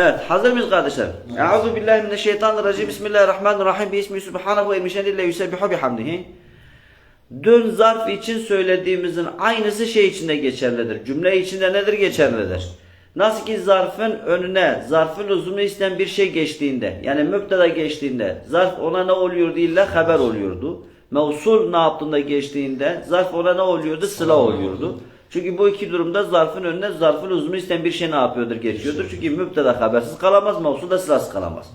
Evet, hazır mıyız kardeşler? Euzu billahi mineşşeytanirracim. Bismillahirrahmanirrahim. Bismihi subhanahu ve mişenille yusebbihu bihamdihi. Dün zarf için söylediğimizin aynısı şey içinde geçerlidir. Cümle içinde nedir geçerlidir? Nasıl ki zarfın önüne zarfın uzunluğu isteyen bir şey geçtiğinde yani müpteda geçtiğinde zarf ona ne oluyordu illa haber oluyordu. Mevsul ne yaptığında geçtiğinde zarf ona ne oluyordu? Sıla oluyordu. Çünkü bu iki durumda zarfın önüne zarfın uzunluğu isteyen bir şey ne yapıyordur? Geçiyordur. Çünkü müpteda habersiz kalamaz, mevsul da sırasız kalamaz.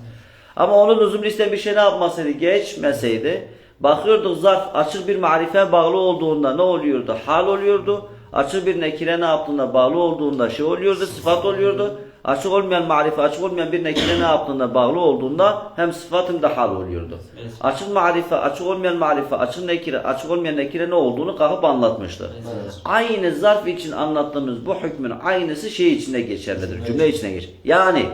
Ama onun uzunluğu isteyen bir şey ne yapmasaydı? Geçmeseydi. Bakıyorduk zarf açık bir marife bağlı olduğunda ne oluyordu? Hal oluyordu. Açık bir nekire ne yaptığında bağlı olduğunda şey oluyordu, sıfat oluyordu. Açık olmayan marife, açık olmayan bir nekire ne yaptığında bağlı olduğunda hem sıfat hem de hal oluyordu. Evet. Açık marife, açık olmayan marife, açık nekire, açık olmayan nekire ne olduğunu kalkıp anlatmıştı. Evet. Aynı zarf için anlattığımız bu hükmün aynısı şey içinde geçerlidir. Cümle içine geçer. Yani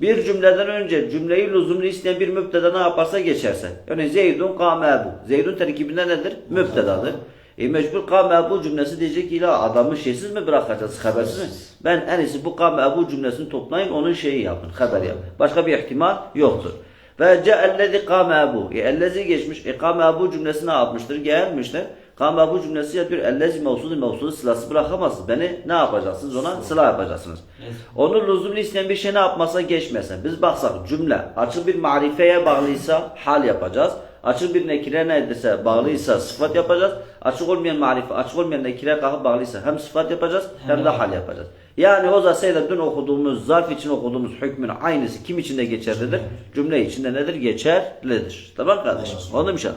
bir cümleden önce cümleyi lüzumlu isteyen bir müpteda ne yaparsa geçerse. Örneğin Zeydun kâme ebu. Zeydun terkibinde nedir? Müptedadır. E mecbur kâme ebu cümlesi diyecek ki ila adamı şeysiz mi bırakacağız, habersiz mi? Ben en iyisi bu kâme ebu cümlesini toplayın, onun şeyi yapın, haber yapın. Başka bir ihtimal yoktur. Ve ce'ellezi kâme ebu. E ellezi geçmiş. E kâme ebu cümlesi ne yapmıştır? Gelmiştir. Kâme ebu cümlesi yapıyor. Ellezi mevsulu mevsulu sılası bırakamazsınız. Beni ne yapacaksınız? Ona sıla yapacaksınız. Evet. Onu lüzumlu isteyen bir şey ne yapmasa geçmesin. Biz baksak cümle açık bir marifeye bağlıysa hal yapacağız. Açık bir nekire neredeyse bağlıysa sıfat yapacağız. Açık olmayan marife, açık olmayan nekire kalkıp bağlıysa hem sıfat yapacağız hem de hal yapacağız. Yani o da sayıda dün okuduğumuz, zarf için okuduğumuz hükmün aynısı kim içinde geçerlidir? Cümle içinde nedir? Geçerlidir. Tamam kardeşim? Mı inşallah?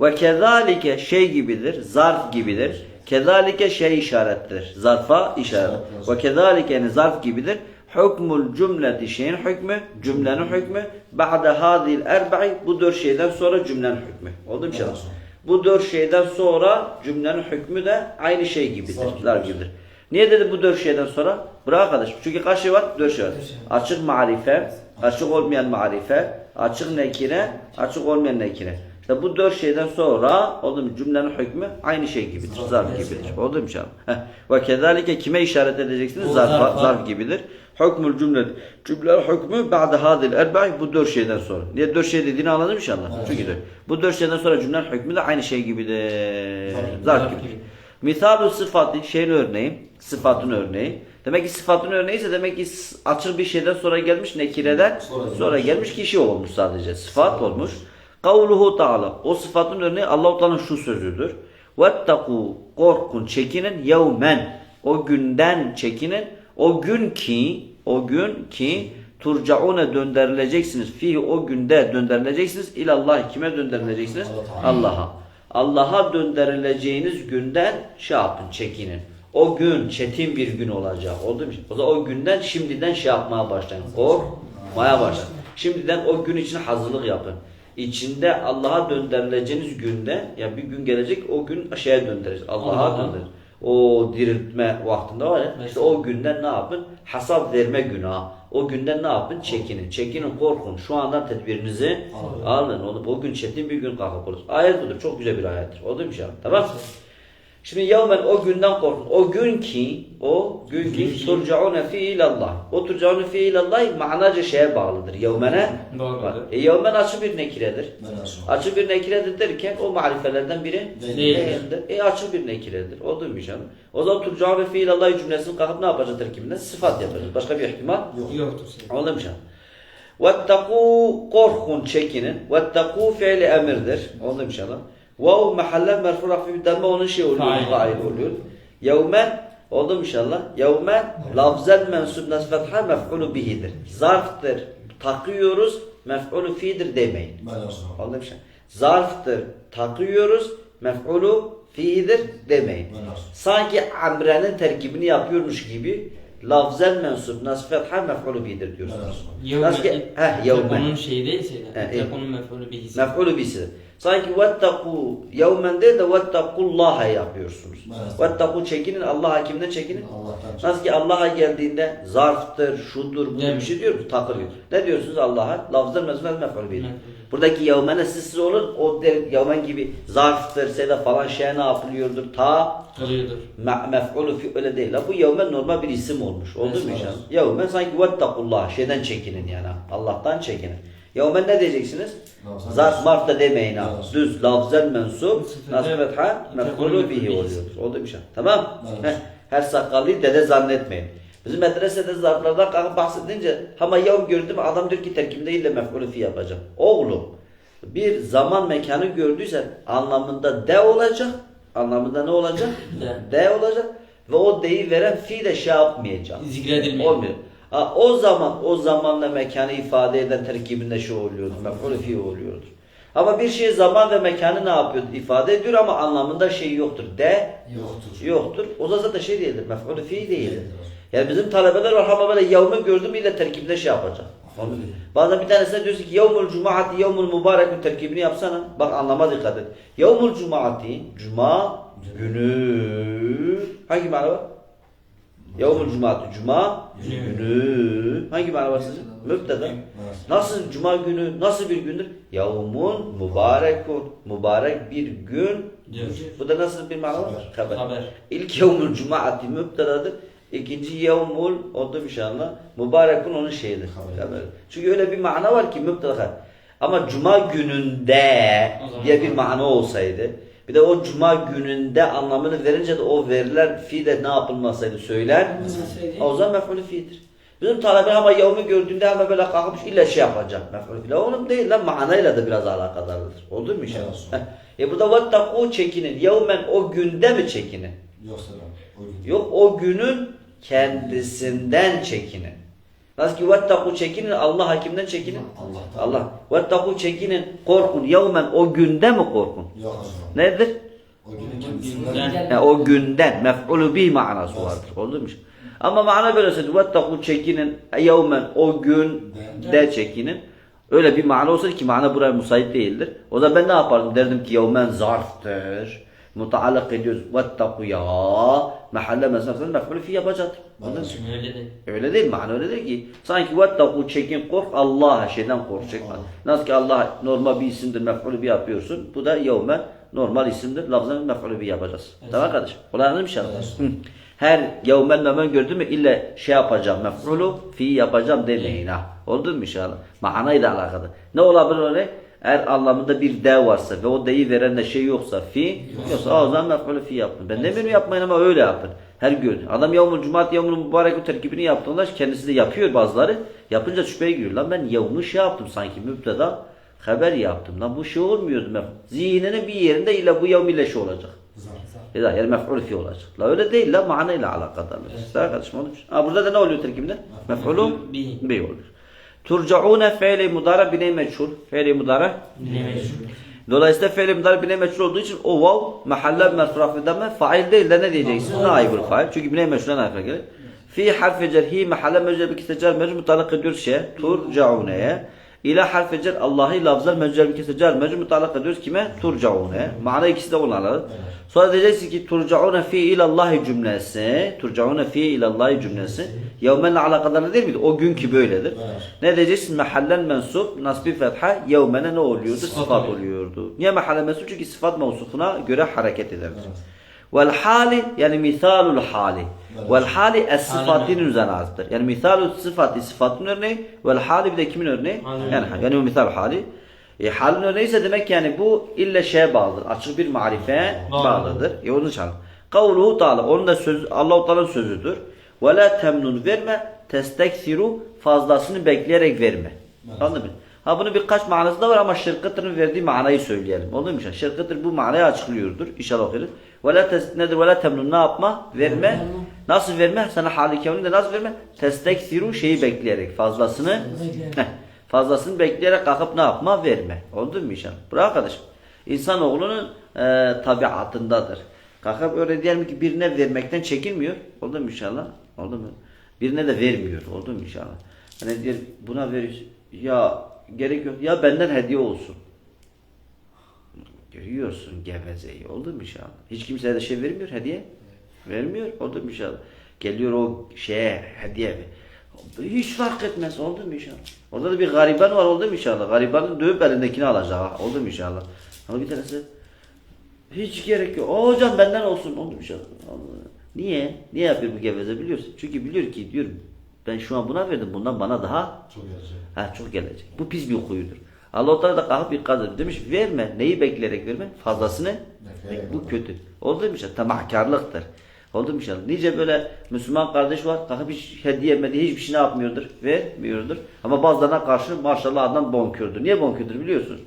Ve kezalike şey gibidir, zarf gibidir. Kezalike şey işarettir. Zarfa işaret. Ve kezalike yani zarf gibidir. Hükmül cümleti şeyin hükmü, cümlenin hükmü. Ba'de hadil erba'i bu dört şeyden sonra cümlenin hükmü. Oldu mu inşallah? Bu dört şeyden sonra cümlenin hükmü de aynı şey gibidir. Zarf gibidir. Niye dedi bu dört şeyden sonra? Bırak arkadaşım. Çünkü kaç şey var? Dört şey var. Açık marife, açık olmayan marife, açık nekire, açık olmayan nekire. İşte bu dört şeyden sonra oldu mu cümlenin hükmü aynı şey gibidir. Zarf gibidir. Oldu mu? Heh. Ve kezalike kime işaret edeceksiniz? Zarf, zarf gibidir. Hükmül cümle. Cümle hükmü ba'de hadil erba'i bu dört şeyden sonra. Niye dört şey dediğini anladın mı inşallah? Evet. Çünkü de bu dört şeyden sonra cümlenin hükmü de aynı şey gibidir. Zarf Zarf gibi. Mithalu sıfatı şeyin örneği, sıfatın örneği. Demek ki sıfatın örneği ise demek ki açık bir şeyden sonra gelmiş nekireden Sonra sonra gelmiş kişi olmuş sadece. Sıfat olmuş. Kavluhu Teala. O sıfatın örneği Allah-u Teala'nın şu sözüdür. Vettaku korkun çekinin yevmen. O günden çekinin. O gün ki o gün ki turcaune döndürüleceksiniz. Fihi o günde döndürüleceksiniz. İlallah kime döndürüleceksiniz? Allah Allah'a. Allah'a döndürüleceğiniz günden şey yapın, çekinin. O gün çetin bir gün olacak. Oldu mu? O zaman o günden şimdiden şey yapmaya başlayın. Korkmaya başlayın. Şimdiden o gün için hazırlık yapın. İçinde Allah'a döndürüleceğiniz günde ya bir gün gelecek o gün şeye döndüreceğiz. Allah'a döndüreceğiz. O diriltme vaktinde var ya. Evet. işte o günden ne yapın? Hesap verme günahı. O günden ne yapın? Çekinin. Çekinin, korkun. Şu andan tedbirinizi Alın. alın. O gün çetin bir gün kalkıp olur. Ayet budur. Çok güzel bir ayettir. O da bir şey. Tamam Şimdi yevmen o günden korkun. O gün ki, o gün ki turcaune fi ilallah. O turcaune fi ilallah manaca şeye bağlıdır. Yevmene bak. E, yevmen açı bir nekiredir. Açı bir nekiredir derken o marifelerden biri Değildir. E açı bir nekiredir. O duymuş ama. O zaman turcaune fi ilallah cümlesini kalkıp ne yapacağız terkibinden? Sıfat yapacağız. Başka bir ihtimal Yok. Yoktur. Anladın mı? Vettakû korkun çekinin. Vettakû fiili emirdir. Anladın mı inşallah? Vav mahalle merfu rafi bir derme onun şey oluyor. Fail. Oluyor. Yevmen oldu mu inşallah? Yevmen lafzel mensub nasfetha mef'ulu bihidir. Zarftır. Takıyoruz. Mef'ulu fiidir demeyin. Anladın mı inşallah? Zarftır. Takıyoruz. Mef'ulu fiidir demeyin. Sanki amrenin terkibini yapıyormuş gibi lafzen mensup nasfetha mef'ulu bihidir diyorsunuz. Nasıl ki? Heh, yevmen. Onun şeyi değilse. Onun mef'ulü bir hisse. Mef'ulü bisi. Sanki vettaku yevmen değil de vettakullaha yapıyorsunuz. Evet. Vettaku çekinin Allah hakimden çekinin. Allah'tan. Nasıl ki Allah'a geldiğinde zarftır, şudur, bu bir şey diyor takılıyor. Ne diyorsunuz Allah'a? Lafzın mezmez mef'ul. Evet. Buradaki yevmene siz olur. O de, yevmen gibi zarftır, seda falan şey ne yapılıyordur? Ta mef'ulü fi öyle değil. Bu yevmen normal bir isim olmuş. Oldu mu inşallah? Yevmen sanki vettakullah şeyden çekinin yani. Allah'tan çekinin. Yevmen ne diyeceksiniz? Mensup. marf da demeyin ha. Düz lafzen mensup Evet. fetha mef'ulü bihi oluyor. Oldu mu inşallah? Tamam? Heh. Her sakallıyı dede zannetmeyin. Bizim medresede zarflardan kalkıp bahsedince ama yav gördüm adam diyor ki terkimde ille mef'ulü fi yapacağım. Oğlum bir zaman mekanı gördüysen anlamında de olacak. Anlamında ne olacak? De. de olacak. Ve o deyi veren fi de şey yapmayacak. Zikredilmiyor. Olmuyor. Ha, o zaman o zamanla mekanı ifade eden terkibinde şu oluyordu. Mef'ulü fi oluyordur. Ama bir şey zaman ve mekanı ne yapıyor? ifade ediyor ama anlamında şey yoktur. De Yoktur. yoktur. O da zaten şey değildir. Mef'ulü fi değildir. Yani bizim talebeler var ama böyle yevmi gördüm ile terkibinde şey yapacak. Bazen bir tanesine diyorsun ki yevmul cumaati yevmul mübarekün terkibini yapsana. Bak anlama dikkat et. Yevmul cumaati cuma günü hangi mana var? Yevmul cumaati cuma Günü. hangi mana var sizin? Nasıl cuma günü nasıl bir gündür? Yevmun mübarekun mübarek bir gün. Bu da nasıl bir mana var? Haber. Haber. İlk yevmul cumaati mübtedadır. İkinci yevmul oldu inşallah. Mübarekun onun şeyidir. Haber. Çünkü öyle bir mana var ki mübteda. Ama cuma gününde diye bir mana olsaydı. Bir de o cuma gününde anlamını verince de o verilen fi de ne yapılmasaydı söyler. O zaman mef'ulü fi'dir. Bizim talebe ama yevmi gördüğünde hemen böyle kalkmış illa şey yapacak mef'ulü fi. La Oğlum değil lan manayla da biraz alakadardır. Oldu mu inşallah? Evet. E burada vattaku çekinin. Yevmen o günde mi çekinin? Yoksa da. O gün. Yok o günün kendisinden çekinin. Nasıl ki vattaku çekinin Allah hakimden çekinin. Allah'tan. Allah. Vattaku çekinin korkun. Yevmen o günde mi korkun? Yok. Nedir? O. Günden. Yani o günden mef'ulü bi manası vardır. Oldu mu? Ama mana böyle söyledi. Vettaku çekinin yevmen o gün de çekinin. Öyle bir mana olsaydı ki mana buraya müsait değildir. O zaman ben ne yapardım? Derdim ki yevmen zarftır. Mutaallık ediyoruz. Vettaku ya. Mahalle mesafesinde mef'ulü fi yapacaktım. Anladın mı? Öyle de. Öyle değil mana öyle değil ki. Sanki vettaku çekin kork Allah'a şeyden korkacak. Nasıl ki Allah normal bir isimdir mef'ulü bir yapıyorsun. Bu da yevmen normal isimdir. Lafzını mef'ulü bir yapacağız. Tamam kardeşim? Olay anladın mı inşallah? Her yevmen memen gördün mü illa şey yapacağım mef'ulü fi yapacağım demeyin ha. Oldu mu inşallah? Manayla alakalı. Ne olabilir öyle? Eğer anlamında bir de varsa ve o deyi veren de şey yoksa fi yoksa o zaman mef'ulü fi yapın. Ben demiyorum yapmayın ama öyle yapın. Her gün. Adam yevmul cumat yevmul mübarek terkibini yaptığında kendisi de yapıyor bazıları. Yapınca şüpheye giriyor. Lan ben yevmu şey yaptım sanki müpteda haber yaptım. Lan bu şey olmuyordu. mef- Zihninin bir yerinde ile bu yevm ile şey olacak. Zar. Ya yani mef'ul fi olacak. La öyle değil la manayla alakadardır. Evet. kardeşim olmuş. Ha burada da ne oluyor terkibinde? Mef'ulu Bihi. bi olur. Turcaune fiili mudara bine meçhul. Fiili mudara Ne meşhur. Dolayısıyla fiil mudari bine meçhul olduğu için o vav mahalle merfuraf edeme fail değil de ne diyeceksiniz? Naibul fail. Çünkü bine meçhulden aykırı gelir. Fi harfi cerhi mahalle mecel bir kisecer mecul mutalak ediyor şey turcauneye. İla harfi cer Allah'ı lafzal mecel bir kisecer mecul mutalak ediyoruz kime? Turcaune. Mana ikisi de onlarla. Sonra diyeceksiniz ki turcaune fi ilallahi cümlesi. Turcaune fi ilallahi cümlesi. Yevmenle alakadarlı değil miydi? O günkü böyledir. Ne diyeceksin? Mehallen mensup, nasbi fetha, yevmene ne oluyordu? Sıfat Sıfat oluyor. oluyordu. Niye mehalle mensup? Çünkü sıfat mevsufuna göre hareket eder. Vel hali yani misalul hali. Vel hali es sıfatın Hali. üzerine azdır. Yani misalul sıfatı sıfatın örneği. Vel hali bir de kimin örneği? Yani, yani o misal hali. E, halin örneği ise demek yani bu ille şeye bağlıdır. Açık bir Bağlı. bağlıdır. E onun için. Kavluhu Teala. Onun da sözü, Allah-u Teala'nın sözüdür. Ve la temnun verme. Testeksiru fazlasını bekleyerek verme. Anladın mı? Ha bunun birkaç manası da var ama şirkatın verdiği manayı söyleyelim. Oldu mu? Şirkatır bu manayı açıklıyordur. İnşallah okuyalım. Ve la nedir? Ve la temnun ne yapma? Verme. Nasıl verme? Sana hali kevni de nasıl verme? Testeksiru şeyi bekleyerek. Fazlasını fazlasını bekleyerek kalkıp ne yapma? Verme. Oldu mu inşallah? Bu arkadaşım. İnsanoğlunun e, tabiatındadır. Kalkıp öyle diyelim ki birine vermekten çekinmiyor. Oldu mu inşallah? Oldu mu? Birine de vermiyor. Oldu mu inşallah? Hani diyor buna ver ya gerek yok. Ya benden hediye olsun. Görüyorsun gevezeyi. Oldu mu inşallah? Hiç kimseye de şey vermiyor hediye. Vermiyor. Oldu mu inşallah? Geliyor o şeye hediye. Hiç fark etmez. Oldu mu inşallah? Orada da bir gariban var. Oldu mu inşallah? Garibanın dövüp elindekini alacak. Oldu mu inşallah? Ama bir tanesi hiç gerek yok. O hocam benden olsun. Oldu mu inşallah? Allah. Niye? Niye yapıyor bu geveze biliyorsun? Çünkü biliyor ki diyor ben şu an buna verdim. Bundan bana daha Çok gelecek. Ha çok gelecek. Bu pis bir huyudur. Allah Teala da kalkıp bir kadın demiş verme. Neyi bekleyerek verme? Fazlasını. Bekleyerek Bu kötü. Oldu mu inşallah? Tamahkarlıktır. Oldu mu inşallah? Nice böyle Müslüman kardeş var. Kalkıp hiç hediye etmedi. Hiçbir şey ne yapmıyordur? Vermiyordur. Ama bazılarına karşı maşallah adam bonkördür. Niye bonkördür biliyorsun?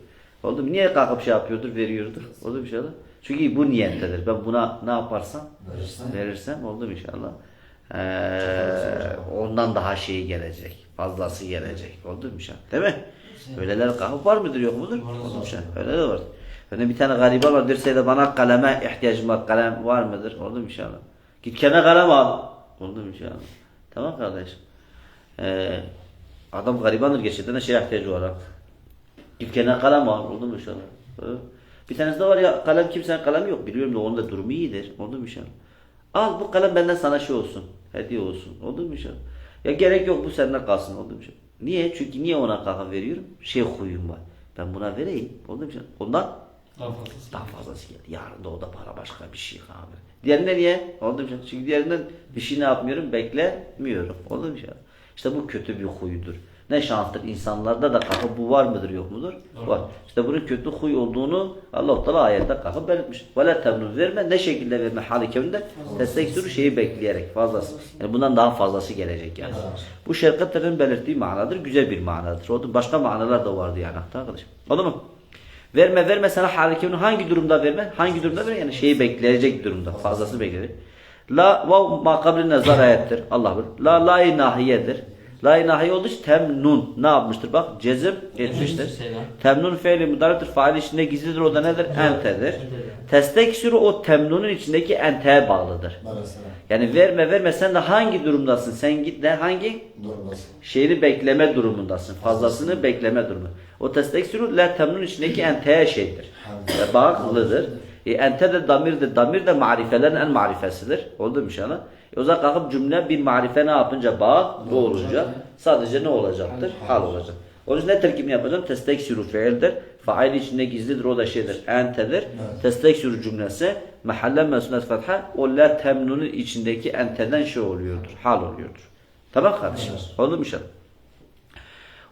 Oldu mu? Niye kalkıp şey yapıyordur? Veriyordur. Oldu mu inşallah? Çünkü bu niyettedir. Ben buna ne yaparsam Verirsen. verirsem oldu mu inşallah? Ee, ondan daha şey gelecek. Fazlası gelecek. Oldu mu inşallah? Değil mi? Öyleler kahve var mıdır yok mudur? Oldu mu inşallah? Öyle de var. Öyle bir tane gariban var derseydi bana kaleme ihtiyacım var. Kalem var mıdır? Oldu mu inşallah? Git kendine kalem al. Oldu mu inşallah? Tamam kardeşim. Ee, adam garibandır gerçekten de şey ihtiyacı var. Git kendine kalem al. Oldu mu inşallah? Bir tanesi de var ya kalem kimsenin kalemi yok. Biliyorum da onun da durumu iyidir. Oldu mu inşallah? Al bu kalem benden sana şey olsun. Hediye olsun. Oldu mu inşallah? Ya gerek yok bu senden kalsın. Oldu mu inşallah? Niye? Çünkü niye ona kalkan veriyorum? Şey huyum var. Ben buna vereyim. Oldu mu inşallah? Ondan Daha fazlası. daha fazlası geldi. Yarın da o da para başka bir şey abi. Diğerine niye? Oldu mu? Çünkü diğerinden bir şey ne yapmıyorum? Beklemiyorum. Oldu mu? İşte bu kötü bir huyudur. Ne şanstır insanlarda da kafa bu var mıdır yok mudur? Var. Var. İşte bunun kötü huy olduğunu Allah Teala ayette kafa belirtmiş. Vele temnun verme ne şekilde verme hali kevinde destek sürü şeyi bekleyerek fazlası. Yani bundan daha fazlası gelecek yani. Bu şefkatlerin belirttiği manadır. Güzel bir manadır. O başka manalar da vardı yani arkadaşım. Oldu mu? Verme verme sana hareketini hangi durumda verme? Hangi durumda verme? Yani şeyi bekleyecek durumda. Fazlasını bekleyecek. La vav makabline zar ayettir. Allah bilir. La la nahiyedir. La nahiye olduğu için temnun. Ne yapmıştır? Bak cezim geçmiştir. Selam. Temnun fiili mudariptir. Fail içinde gizlidir. O da nedir? Entedir. Testek sürü o temnunun içindeki enteye bağlıdır. Yani verme verme sen de hangi durumdasın? Sen git de hangi şeyini bekleme durumundasın. Fazlasını bekleme durumu. O testek sürü la temnun içindeki enteye şeydir. Ve bağlıdır. E, ente de damirdir. Damir de marifelerin en marifesidir. Oldu mu inşallah? E, o zaman kalkıp cümle bir marife ne yapınca bağ bu olacak. Sadece ne olacaktır? Hal olacak. Onun için ne terkibini yapacağım? Testek sürü fiildir. Fail içinde gizlidir. O da şeydir. Entedir. Evet. Testek sürü cümlesi mahalle mesunet fetha o la temnunun içindeki enteden şey oluyordur. Hal oluyordur. Tamam kardeşim? Oldu mu inşallah?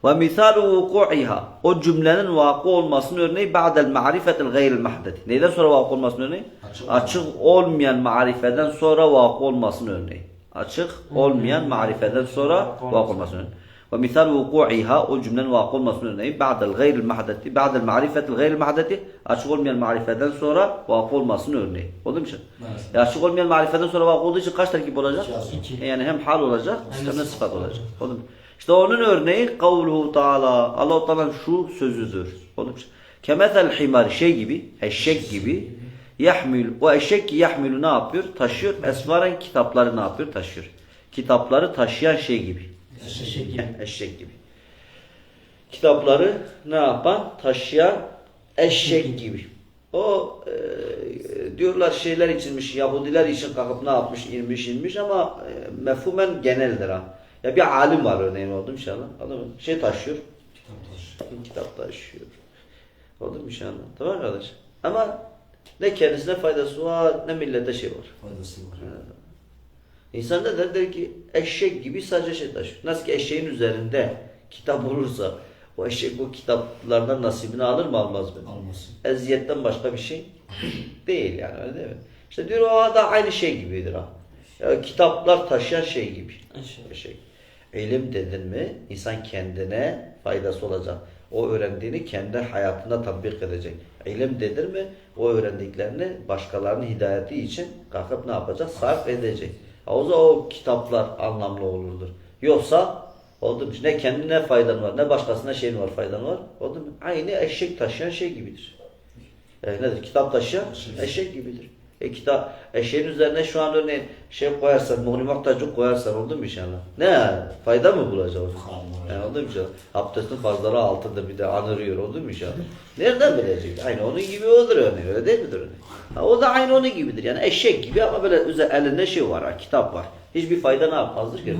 Ve misalu vuku'iha o cümlenin vakı olmasının örneği ba'del ma'rifetil gayril mahdeti. Neyden sonra vakı olmasının örneği? Açık Açık olmayan marifeden sonra vakı olmasının örneği. Açık olmayan marifeden sonra vakı olmasının örneği. Ve misal vuku'iha o cümlenin vakı olmasının örneği ba'del gayril mahdeti ba'del ma'rifetil gayril mahdeti açık olmayan marifeden sonra vakı olmasının örneği. Oldu mu şimdi? Evet. Açık olmayan marifeden sonra vakı olduğu için kaç terkip olacak? İki. İki. Yani hem hal olacak Hem de sıfat olacak. Oldu mu? İşte onun örneği kavluhu taala. Allah Teala'nın şu sözüdür. Oldu mu? Kemethel himar şey gibi, eşek gibi yahmil. O eşek yahmilu ne yapıyor? Taşıyor. Esvaren kitapları ne yapıyor? Taşıyor. Kitapları taşıyan şey gibi. Eşek gibi. eşek gibi. Kitapları ne yapan? Taşıyan eşek gibi. O e, diyorlar şeyler içinmiş, Yahudiler için kalkıp ne yapmış, inmiş inmiş ama e, mefhumen geneldir ha. Ya bir alim var örneğin oldu inşallah. Anladın mı? Şey taşıyor, Kitap taşı. kitap taşıyor. Oldu mu inşallah? Tamam kardeş. Ama ne kendisine faydası var, ne millete şey var. Faydası var. İnsan da der, der ki eşek gibi sadece şey taşıyor. Nasıl ki eşeğin üzerinde kitap olursa o eşek o kitaplardan nasibini alır mı almaz mı? Almasın. Eziyetten başka bir şey değil yani öyle değil mi? İşte diyor o da aynı şey gibidir ha. Ya, kitaplar taşıyan şey gibi. Eşek. Eşek. İlim dedin mi insan kendine faydası olacak. O öğrendiğini kendi hayatında tatbik edecek. İlim dedin mi o öğrendiklerini başkalarının hidayeti için kalkıp ne yapacak? Sarf edecek. O zaman o kitaplar anlamlı olurdur. Yoksa oldu mu? Ne kendine faydan var ne başkasına şeyin var faydan var. Oldu mu? Aynı eşek taşıyan şey gibidir. E, nedir? Kitap taşıyan eşek gibidir. E kitap eşeğin üzerine şu an örneğin şey koyarsan, muhrimak tacı koyarsan oldu mu inşallah? Ne? Fayda mı bulacak orada? Yani oldu mu inşallah? Abdestin fazları altında bir de anırıyor oldu mu inşallah? Nereden bilecek? Aynı onun gibi olur örneğin öyle değil midir örneğin? Ha, o da aynı onun gibidir yani eşek gibi ama böyle üzer, elinde şey var ha, kitap var. Hiçbir fayda ne yapmazdır ki?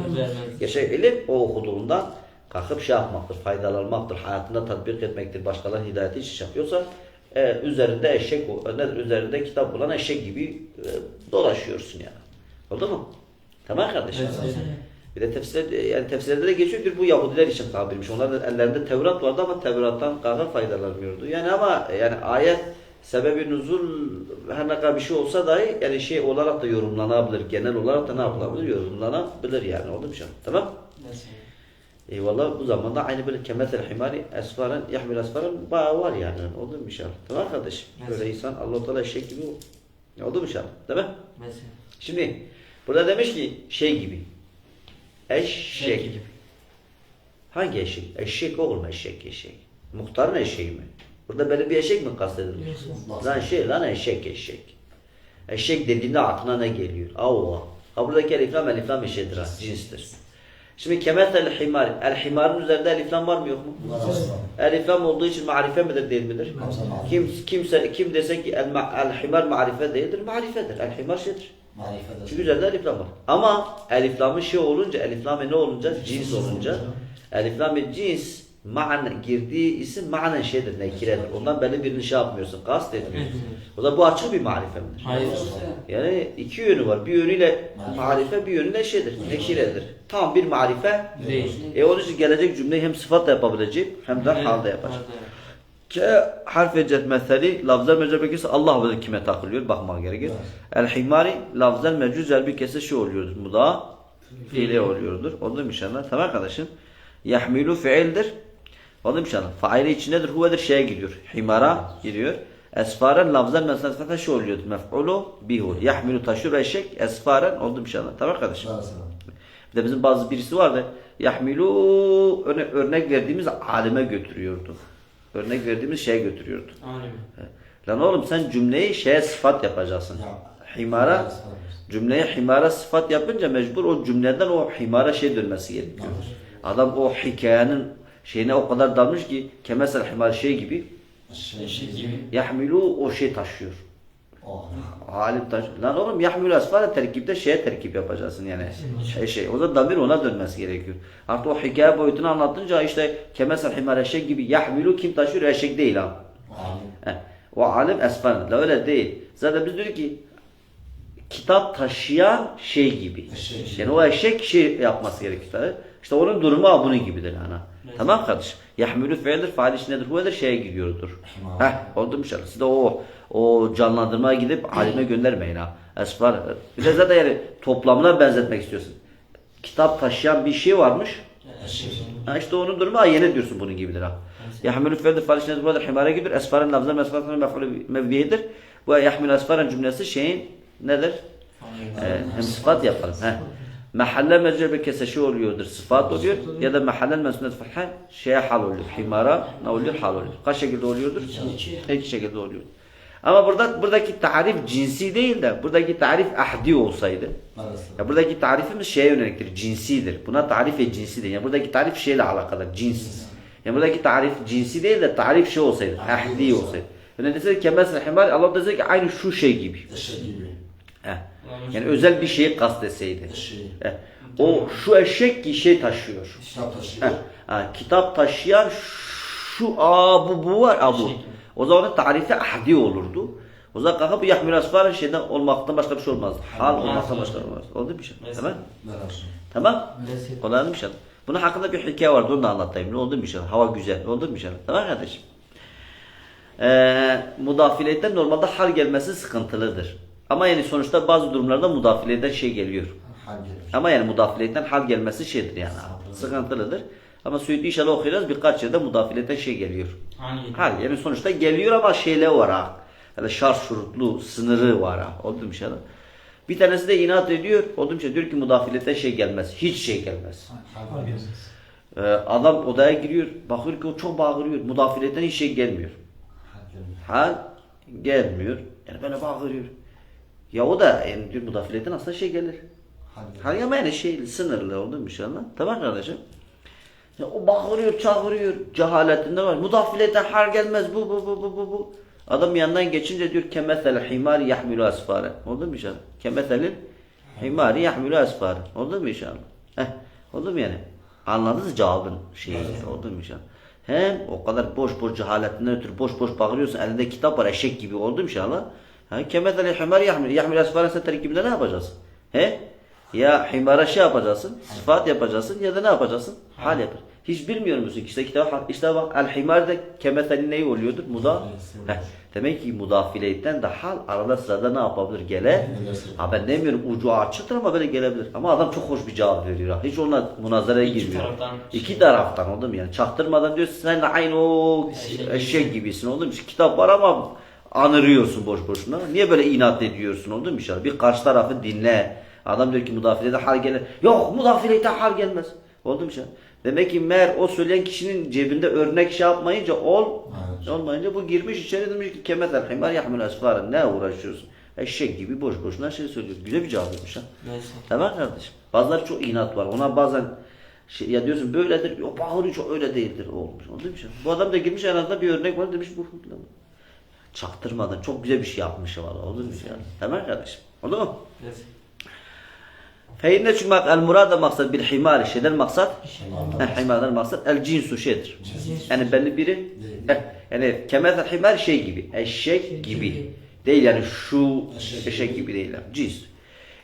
Gerçek ilim o okuduğundan kalkıp şey yapmaktır, faydalanmaktır, hayatında tatbik etmektir, başkalarının hidayeti için şey yapıyorsa e, üzerinde eşek, nedir, üzerinde kitap bulan eşek gibi e, dolaşıyorsun yani. Oldu mu? Tamam kardeşim. Evet. Bir de tefsir, yani tefsirde de geçiyor ki bu Yahudiler için tabirmiş. Onların ellerinde Tevrat vardı ama Tevrat'tan kalkıp faydalanmıyordu. Yani ama yani ayet sebebi nuzul her ne kadar bir şey olsa dahi yani şey olarak da yorumlanabilir. Genel olarak da ne yapılabilir? Yorumlanabilir yani. Oldu mu canım? Tamam? Nasıl? Eyvallah bu zamanda aynı böyle kemetel himari esfaren yahmil esfaren bayağı var yani. Oldu mu inşallah? Tamam kardeşim? Böyle insan Allah-u Teala eşek gibi oldu mu inşallah? Değil mi? Mesela. Şimdi burada demiş ki şey gibi. Eşek. gibi. Hangi eşek? Eşek oğlum eşek eşek. Muhtarın eşeği mi? Burada böyle bir eşek mi kastedilmiş? Lan şey lan eşek eşek. Eşek dediğinde aklına ne geliyor? Allah. Ha buradaki eliflam eliflam eşeğidir ha, cinstir. Şimdi kemet el himar. El himarın üzerinde eliflam var mı yok mu? Eliflam olduğu için marife midir değil midir? Kim kimse kim dese ki el, el himar marife değildir, marifedir. El himar şeydir. Çünkü üzerinde eliflam var. Ama eliflamın şey olunca, eliflamı ne olunca? Cins olunca. Eliflamı cins manen girdiği isim manen şeydir, nekiredir. Ondan belli birini şey yapmıyorsun, kast etmiyorsun. O da bu açık bir marife midir? Hayır. Yani iki yönü var. Bir yönüyle marife, bir yönüyle şeydir, nekiredir. Tam bir marife Değil. E onun için gelecek cümleyi hem sıfat da yapabilecek hem de halde yapacak. Ke harf ecet meseli lafzal mecaz bir kese Allah bilir kime takılıyor bakmak gerekir. El himari lafzal mecaz bir kese şey oluyordur. Muda fiile oluyordur. Oldu mu inşallah? Tamam arkadaşım. Yahmilu fiildir. Oldu mu inşallah? Faili içindedir. Huvedir şeye giriyor. Himara giriyor. Esfaren lafzal mesafete şey oluyordur. Mef'ulu bihu. Yahmilu taşır eşek. Esfaren oldu inşallah? Tamam arkadaşım. Bir de bizim bazı birisi vardı. Yahmilu örne örnek verdiğimiz alime götürüyordu. Örnek verdiğimiz şeye götürüyordu. Aynen. Lan oğlum sen cümleyi şeye sıfat yapacaksın. Himara cümleye himara sıfat yapınca mecbur o cümleden o himara şey dönmesi gerekiyor. Adam o hikayenin şeyine o kadar dalmış ki kemesel himar şey gibi Eşek gibi. yahmilu o şey taşıyor. Halim taş. Lan oğlum yahmül asfara terkipte şeye terkip yapacaksın yani. Şey, şey. O da damir ona dönmesi gerekiyor. Artık o hikaye boyutunu anlatınca işte kemesel himar eşek gibi yahmilu kim taşıyor eşek değil ha. O alim esfar. La öyle değil. Zaten biz diyor ki kitap taşıyan şey gibi. Eşek. Yani o eşek şey yapması gerekiyor. İşte onun durumu bunun gibidir Tamam kardeşim. Yahmülü fiildir, fail içindedir, huvedir, şeye gidiyordur. Himar. Heh, oldu mu inşallah. Siz de o, o canlandırmaya gidip alime göndermeyin ha. Esfar. Bir de zaten yani toplamına benzetmek istiyorsun. Kitap taşıyan bir şey varmış. Ha işte onun durumu ha yeni diyorsun bunun gibidir ha. Yahmülü fiildir, fail içindedir, huvedir, himara gibidir. Esfarın lafzı mesfatının mef'ulü mevbihidir. Bu yahmülü esfarın cümlesi şeyin nedir? Ee, hem sıfat yapalım. He. Mahalle mecbur bir kese şey oluyordur, sıfat oluyor ya da mahalle mesnet fetha şeye hal oluyor. Himara ne oluyor? Hal oluyor. Kaç şekilde oluyordur? İki şekilde oluyor. Ama burada buradaki tarif cinsi değil de buradaki tarif ahdi olsaydı. Ya buradaki tarifimiz şeye yöneliktir, cinsidir. Buna tarif ve cinsi değil. Yani buradaki tarif şeyle alakalı, cins. Yani buradaki tarif cinsi değil de tarif şey olsaydı, ahdi olsaydı. Yani deseydi ki mesela himar Allah deseydi ki aynı şu şey gibi. Heh. Yani özel bir şeyi kastetseydi. Heh. O şu eşek ki şey taşıyor. Heh. Ha, kitap taşıyan şu a bu bu var a bu. Eşek. O zaman da tarifi ahdi olurdu. O zaman kalkıp yahmil asfarın şeyden olmaktan başka bir şey olmaz. Hal olmaktan başka bir şey olmaz. Oldu bir şey. Tamam. Tamam. Kolay mı inşallah? Bunun hakkında bir hikaye vardı onu da anlatayım. Ne oldu mu inşallah? Hava güzel. Oldu mu inşallah? Tamam kardeşim. Ee, normalde hal gelmesi sıkıntılıdır. Ama yani sonuçta bazı durumlarda mudafileyden şey geliyor. Ama yani mudafileyden hal gelmesi şeydir yani. Sıkıntılıdır. Ama Suudi inşallah okuyacağız birkaç yerde mudafileyden şey geliyor. Hal yani sonuçta geliyor ama şeyler var ha. Yani şart şurutlu sınırı var ha. Oldu mu inşallah? Bir tanesi de inat ediyor. Oldu mu? Diyor ki mudafilete şey gelmez. Hiç şey gelmez. Ee, adam odaya giriyor. Bakıyor ki o çok bağırıyor. Mudafiletten hiç şey gelmiyor. Hal gelmiyor. Yani böyle bağırıyor. Ya o da yani diyor mudafileden aslında şey gelir. Hani ama yani şey sınırlı oldu inşallah. Tamam kardeşim. Ya o bağırıyor, çağırıyor. Cehaletinde var. Mudafileten har gelmez bu bu bu bu bu bu. Adam yandan geçince diyor kemesel himari yahmilu asfare. Oldu mu inşallah? Kemeselil himari yahmilu asfare. Oldu mu inşallah? Heh. Oldu mu yani? Anladınız cevabın şeyi. Oldu mu inşallah? Hem o kadar boş boş cehaletinden ötürü boş boş bağırıyorsun. Elinde kitap var eşek gibi. Oldu mu inşallah? Ha, kemesel himari yahmilu. Yahmilu asfare sen terkibinde ne yapacaksın? He? Ya himara şey yapacaksın, sıfat yapacaksın ya da ne yapacaksın? Hal yap. Hiç bilmiyor musun işte kitap işte bak el himar da kemeteli neyi oluyordur? Muda. Heh. Demek ki mudafileyten de hal arada sırada ne yapabilir? Gele. Ha ben demiyorum ucu açıktır ama böyle gelebilir. Ama adam çok hoş bir cevap veriyor. Hiç onunla münazaraya girmiyor. taraftan İki taraftan oldu mu yani? Çaktırmadan diyor sen aynı o eşek gibisin oldu mu? Kitap var ama anırıyorsun boş boşuna. Niye böyle inat ediyorsun oldu mu inşallah? Bir karşı tarafı dinle. Adam diyor ki mudafilede hal gelir. Yok mudafilede hal gelmez. Oldu mu inşallah? Demek ki meğer o söyleyen kişinin cebinde örnek şey yapmayınca ol Evet. olmayınca bu girmiş içeri demiş ki kemetel himar yahmil asfara ne uğraşıyorsun? Eşek gibi boş boşuna şey söylüyor. Güzel bir cevap vermiş ha. Neyse. Tamam kardeşim. Bazıları çok inat var. Ona bazen şey, ya diyorsun böyledir. Yok bağırıyor çok öyle değildir. Olmuş. Oldu mu? Bu adam da girmiş en azından bir örnek var demiş bu. Çaktırmadan çok güzel bir şey yapmış valla. Oldu mu? Yani? Tamam kardeşim. Oldu mu? Neyse. Feyinne çünkü bak el murada maksat bir himari şeyden maksat himardan maksat el cinsu şeydir. Yani belli biri yani kemethel himar şey gibi. Eşek gibi. Değil yani şu Eşek gibi değil. yani, Cins.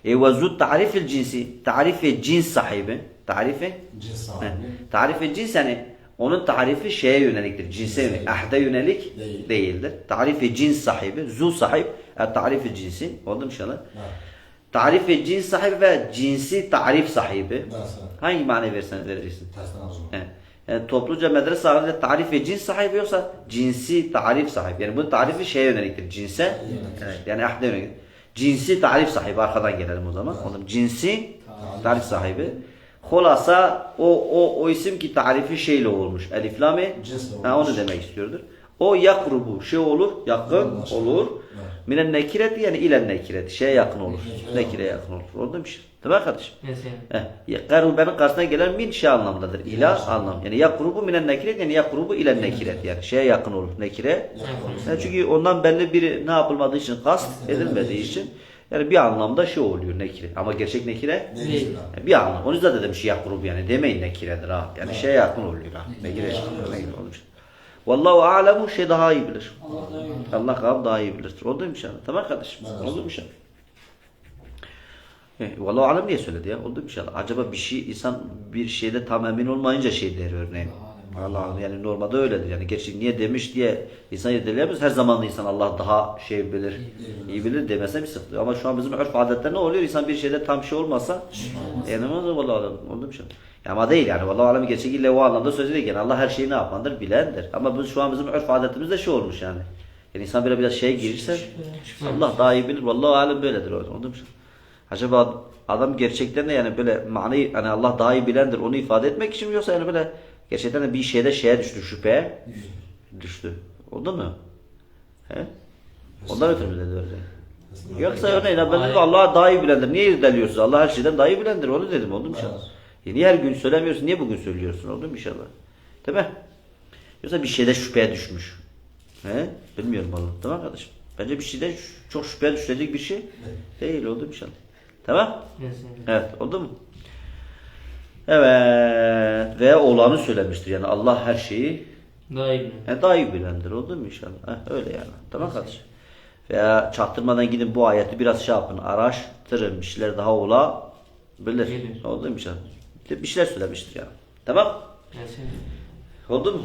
E ve zut tarifil cinsi. Tarifi cins sahibi. Tarifi Cins sahibi. tarifi cins yani onun tarifi şeye yöneliktir. Cinse yönelik. Ahde yönelik Değil. değildir. Tarifi cins sahibi. Zu sahip. E, tarifi cinsi. Oldu mu inşallah? Evet. Tarifi cins sahibi ve cinsi tarif sahibi. Nasıl? Hangi mani versen verirsin? Tersten. Evet. Yani topluca medrese sahibinde tarif ve cins sahibi yoksa cinsi tarif sahibi. Yani bunun tarifi şeye yöneliktir. Cinse. Yöneliktir. Evet. Yani ahde yönelik. Cinsi tarif sahibi. Arkadan gelelim o zaman. Evet. Oğlum cinsi Tarif. tarif sahibi. Holasa o, o, o isim ki tarifi şeyle olmuş. Elif lame. Cinsle Ha, onu demek istiyordur. O yakrubu şey olur, yakın olur. Evet. Minen nekireti yani ilen nekireti. Şeye yakın olur. Nekire yakın olur. Oldu mu şey? Tamam kardeşim? Neyse. Eh, Garubenin karşısına gelen min şey anlamdadır. İla anlam. Yani ya grubu minen nekiret yani ya grubu ile nekiret. Yani şeye yakın olur. Nekire. Yani çünkü ondan belli biri ne yapılmadığı için kast edilmediği için yani bir anlamda şey oluyor nekire. Ama gerçek nekire Değil. yani bir anlam. Onu zaten demiş ya grubu yani demeyin nekiredir ha. Yani şeye yakın oluyor ha. Nekire. Nekire olmuş. Vallahu alemu şey daha iyi bilir. Allah kavim daha iyi bilir. Oldu mu inşallah? Tamam kardeşim. Evet. Oldu mu inşallah? Vallahu alem niye söyledi ya? Oldu mu inşallah? Acaba bir şey insan bir şeyde tam emin olmayınca şey der örneğin. Allah yani normalde öyledir yani gerçi niye demiş diye insan yedirleyemez. Her zaman insan Allah daha şey bilir, iyi bilir demese bir sıkıntı. Ama şu an bizim örf adetler ne oluyor? İnsan bir şeyde tam şey olmasa yani ne olur vallahi alem oldu inşallah? Ya ama değil yani vallahi alem gerçek ille o anlamda sözü değil yani Allah her şeyi ne yapandır bilendir. Ama biz şu an bizim örf adetimiz de şey olmuş yani. Yani insan böyle biraz şeye girirse Allah daha iyi bilir. Vallahi alem böyledir. Oldu mu inşallah? Acaba adam gerçekten de yani böyle manayı hani Allah daha iyi bilendir onu ifade etmek için mi yoksa yani böyle gerçekten de bir şeyde şeye düştü şüpheye düştü. Oldu mu? He? Ondan ötürü mü dedi öyle? Yoksa örneğin ben dedim Hayır. Allah daha iyi bilendir. Niye irdeliyorsunuz? Allah her şeyden daha iyi bilendir. Onu dedim. Oldu mu inşallah? E niye her gün söylemiyorsun? Niye bugün söylüyorsun? Oldu mu inşallah? Değil mi? Yoksa bir şeyde şüpheye düşmüş. He? Bilmiyorum vallahi. Tamam kardeşim. Bence bir şeyde çok şüpheye düşecek bir şey değil. Oldu mu inşallah? Tamam? Evet. Oldu mu? Evet. Ve olanı söylemiştir. Yani Allah her şeyi biliyorum. e, iyi bilendir. Oldu mu inşallah? Heh, öyle yani. Tamam kardeşim. Veya çaktırmadan gidin bu ayeti biraz şey yapın. Araştırın. Bir şeyler daha olabilir. Gelir. Oldu mu inşallah? Bir şeyler söylemiştir yani. Tamam. Neyse. Oldu mu?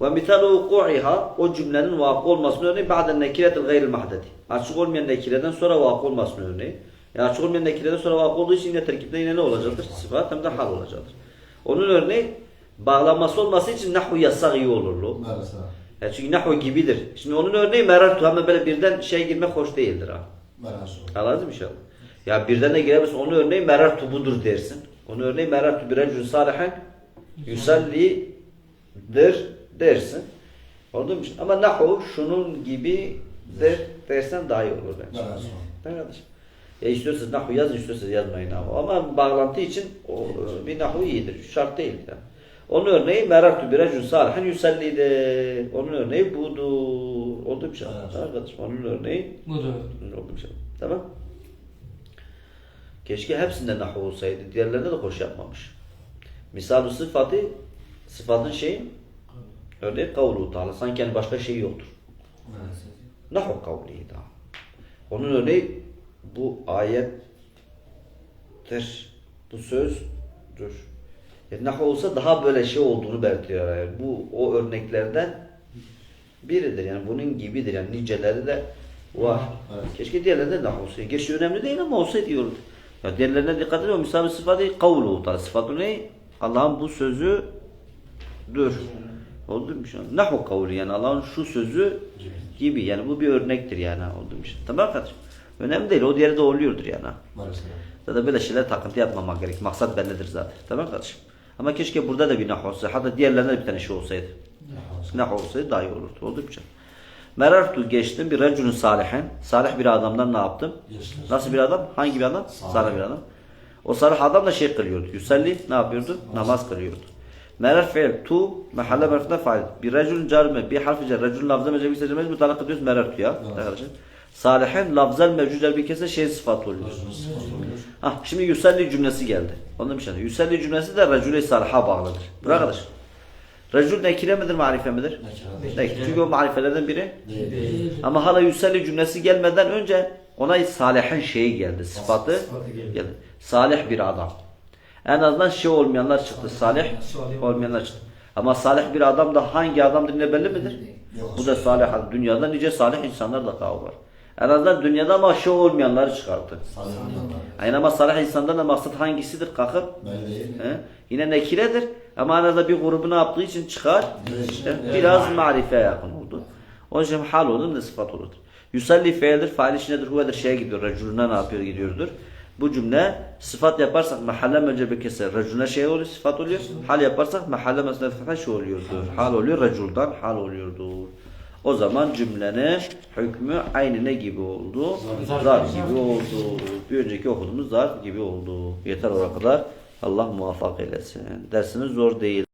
Ve mithalu vuku'iha o cümlenin vakı olmasının örneği ba'den nekiretil gayril mahdedi. Açık olmayan nekireden sonra vakı olmasının örneği. Yani olmayan nekireden sonra vakı olduğu için yine terkipte yine ne olacaktır? Sıfat hem de hal olacaktır. Onun örneği bağlanması olması için nahu yasak iyi olurlu. Mesela. Yani çünkü nahu gibidir. Şimdi onun örneği merartu ama böyle birden şey girmek hoş değildir ha. Mesela. Anladın mı inşallah? Ya birden de giremezsin. Onun örneği merartu budur dersin. Onun örneği merartu bir recun salihen yusallidir dersin. Oldu mu? Ama nahu şunun gibi der, dersen daha iyi olur bence. Mesela. Tamam kardeşim. Ya istiyorsanız nahu yazın, istiyorsanız yazmayın nahu. Ama bağlantı için o, e, bir nahu iyidir. Şart değil. Yani. Onun örneği merartu bir recun salihin yusellide. Onun örneği budur. Oldu bir şey. Evet. Arkadaşım onun örneği Budur. oldu bir şey. Tamam. Keşke hepsinde nahu olsaydı. Diğerlerinde de hoş yapmamış. Misal sıfatı sıfatın şeyi örneği kavlu ta'ala. Sanki yani başka şey yoktur. Nahu kavlihi da. Onun örneği bu ayettir. Bu sözdür. Yani nahu olsa daha böyle şey olduğunu belirtiyor. Yani bu o örneklerden biridir. Yani bunun gibidir. Yani niceleri de var. Evet. Keşke diğerlerinde nahu olsaydı. Gerçi önemli değil ama olsaydı iyi olurdu. Ya diğerlerine dikkat edin. O misal sıfatı kavlu ta'ala. Sıfatı ne? Allah'ın bu sözü dur. Oldu mu şu an? Nahu kavli yani Allah'ın şu sözü gibi yani bu bir örnektir yani oldu mu şey. Tamam kardeşim. Önemli değil o diğeri de oluyordur yani. Maalesef. Zaten böyle şeyler takıntı yapmamak gerek. Maksat bellidir zaten. Tamam kardeşim. Ama keşke burada da bir olsa. Hatta diğerlerinde de bir tane şey olsaydı. Nahu olsaydı daha iyi olurdu. Oldu mu şey. Merartu geçtim bir racunun salihin. Salih bir adamdan ne yaptım? Geçtim. Nasıl bir adam? Hangi bir adam? Salih. Salih bir adam. O salih adam da şey kılıyordu. Yusalli ne yapıyordu? Namaz kılıyordu. Merar fiil tu mahalle merfinde fail. Bir racun carme bir harfi cer. Racun lafza mecbur secemez mutalak ediyoruz merar tu ya. Evet. Arkadaşlar. Salihin lafzel mevcudel bir kese şey sıfat oluyor. Ha şimdi yusalli cümlesi geldi. Ondan bir şey. Yusalli cümlesi de racule saliha bağlıdır. Dur arkadaş. Racul nekire midir, marife midir? Nekire. Çünkü o marifelerden biri. Değil. Ama hala yusalli cümlesi gelmeden önce ona salihin şeyi geldi. Sıfatı Sıfatı geldi. geldi. Salih bir adam. En azından şey olmayanlar çıktı. Salih Salih olmayanlar çıktı. Ama salih bir adam da hangi adamdır ne belli midir? Yok. Bu da salih. Dünyada nice salih insanlar da kavga var. En azından dünyada ama şey olmayanları çıkarttı. Aynı ama salih insandan da maksat hangisidir? Kalkıp. He? Yine nekiredir ama arada bir grubu ne yaptığı için çıkar. İşte biraz marife yakın oldu. Onun için hal olur ne sıfat olur. Yusalli fiildir, fail işi nedir? Huvedir şeye gidiyor. Raculuna ne yapıyor gidiyordur. Bu cümle sıfat yaparsak mahalle mecebe keser. Raculuna şey oluyor, sıfat oluyor. Hal yaparsak mahalle mesela şey oluyordur. Hal oluyor, raculdan hal oluyordur. O zaman cümlenin hükmü aynı ne gibi oldu? Zarf gibi oldu. Bir önceki okuduğumuz zarf gibi oldu. Yeter oraya kadar. Allah muvaffak eylesin. Dersiniz zor değil.